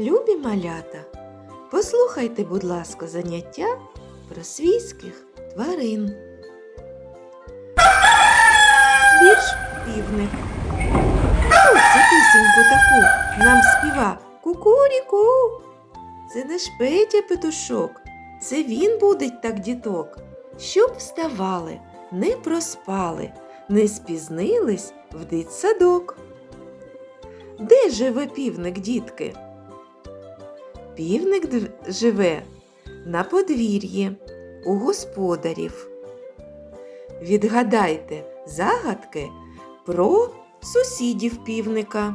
Любі малята, послухайте, будь ласка, заняття про свійських тварин. Вірш півник. Хто це пісеньку таку нам співа? Кукуріку. Це наш Петя петушок. Це він будить так діток. Щоб вставали, не проспали, не спізнились в дитсадок. Де живе півник, дітки? Півник живе на подвір'ї у господарів. Відгадайте загадки про сусідів півника.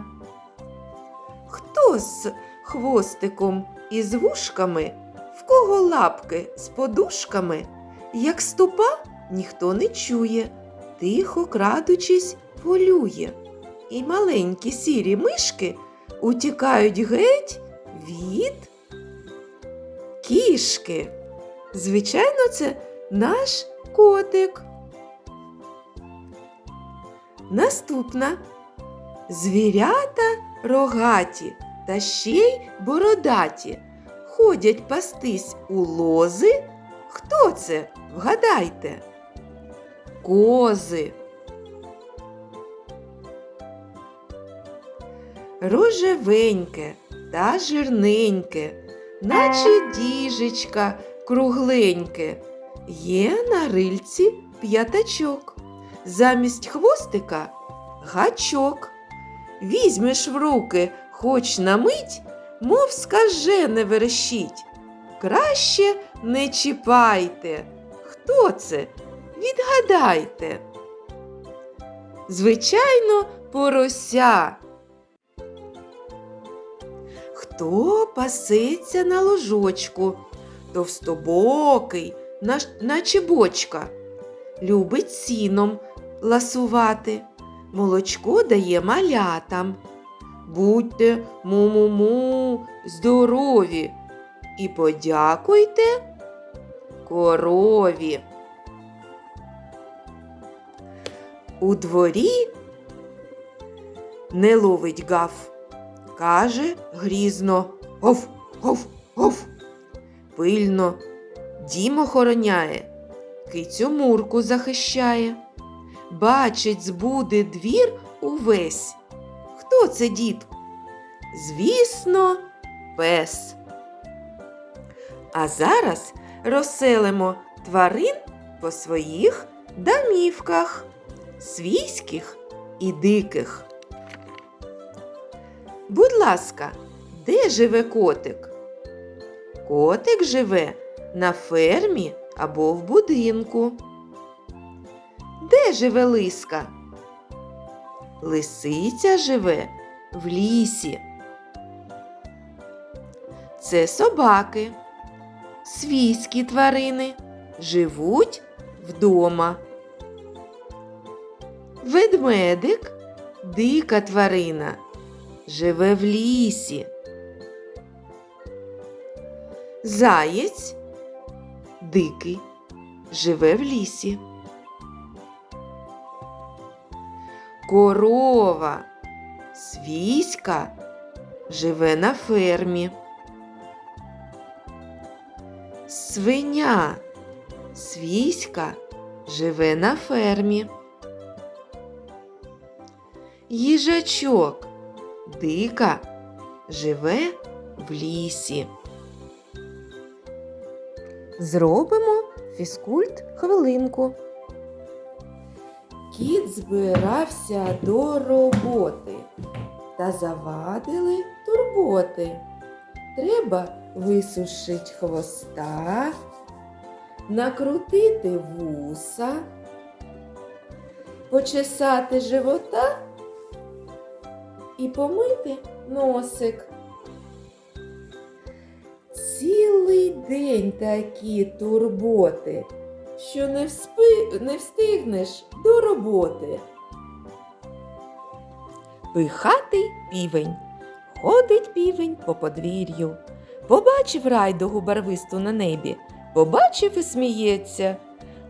Хто з хвостиком і з вушками, в кого лапки з подушками, як ступа ніхто не чує, тихо крадучись полює. І маленькі сірі мишки утікають геть від кішки. Звичайно, це наш котик. Наступна звірята рогаті та ще й бородаті. Ходять пастись у лози. Хто це? Вгадайте? Кози. Рожевеньке та жирненьке, наче діжечка кругленьке. Є на рильці п'ятачок, замість хвостика гачок. Візьмеш в руки хоч на мить, мов скажене верещить. Краще не чіпайте. Хто це? Відгадайте. Звичайно, порося. Хто пасеться на ложочку, товстобокий, наче бочка, любить сіном ласувати, молочко дає малятам. Будьте му-му-му здорові і подякуйте корові. У дворі не ловить гав, каже грізно гов, гов, гов. Пильно дім охороняє, кицю мурку захищає. Бачить збуди двір увесь. Хто це дід? Звісно, пес. А зараз розселимо тварин по своїх домівках, свійських і диких. Будь ласка, де живе котик? Котик живе на фермі або в будинку. Де живе лиска? Лисиця живе в лісі. Це собаки. Свійські тварини живуть вдома. Ведмедик дика тварина, живе в лісі. Заєць дикий, живе в лісі. Корова свійська живе на фермі. Свиня свійська живе на фермі. Їжачок дика живе в лісі. Зробимо фізкульт хвилинку. Кіт збирався до роботи та завадили турботи. Треба висушить хвоста, накрутити вуса, почесати живота і помити носик. Цілий день такі турботи, що не, вспи... не встигнеш до роботи. Пихатий півень. Ходить півень по подвір'ю. Побачив райдугу барвисту на небі, побачив і сміється.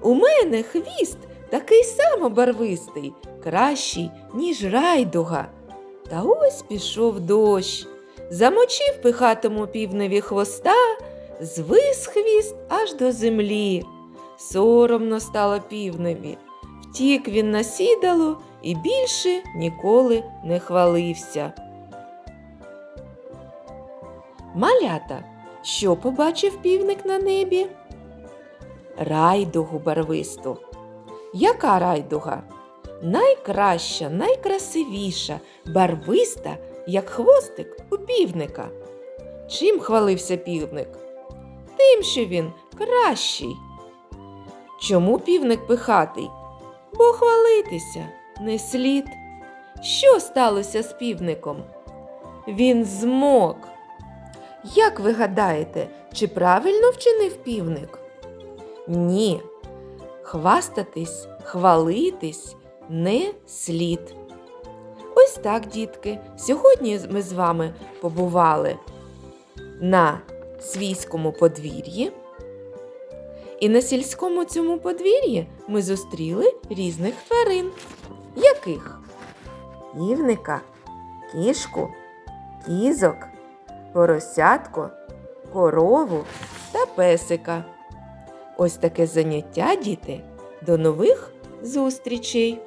У мене хвіст такий само барвистий, кращий, ніж райдуга. Та ось пішов дощ. замочив пихатому півневі хвоста, звис хвіст аж до землі. Соромно стало півневі. Втік він на сідало і більше ніколи не хвалився. Малята, що побачив півник на небі? Райдугу барвисту. Яка райдуга? Найкраща, найкрасивіша, барвиста, як хвостик у півника. Чим хвалився півник? Тим, що він кращий. Чому півник пихатий? Бо хвалитися не слід. Що сталося з півником? Він змок. Як ви гадаєте, чи правильно вчинив півник? Ні. Хвастатись, хвалитись не слід. Ось так, дітки, сьогодні ми з вами побували на свійському подвір'ї. І на сільському цьому подвір'ї ми зустріли різних тварин. Яких? Півника, кішку, кізок, поросятко, корову та песика. Ось таке заняття, діти. До нових зустрічей!